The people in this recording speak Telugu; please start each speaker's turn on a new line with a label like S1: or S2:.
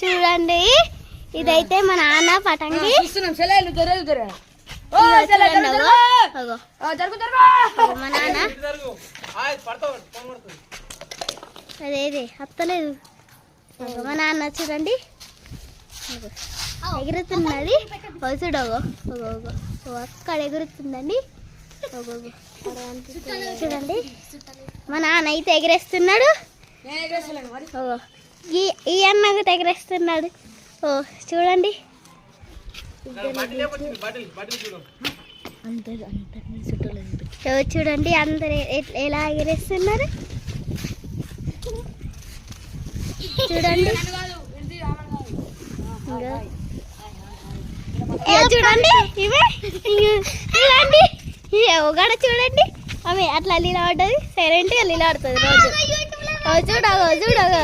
S1: చూడండి. ఇదైతే మా నాన్న పటంగి. మా నాన్న. అదేది అత్తలేదు. మా నాన్న చూడండి. అగో. ఎగురుతున్నది. ఓ అక్కడ ఎగురుతుందండి. చూడండి. మా నాన్న అయితే ఎగరేస్తున్నాడు. ఈ ఈ అన్న కూడా ఎగరేస్తున్నాడు. ఓ చూడండి. చూడండి అందరు ఎలా ఎగరేస్తున్నారు. చూడండి. చూడండి ఇవే. ఇగో చూడండి. ఒకడ చూడండి. ఆమె అట్లా లీలాడుతుంది. సైలెంట్గా లీలాడుతుంది రోజు. ఓ చూడగో చూడగో.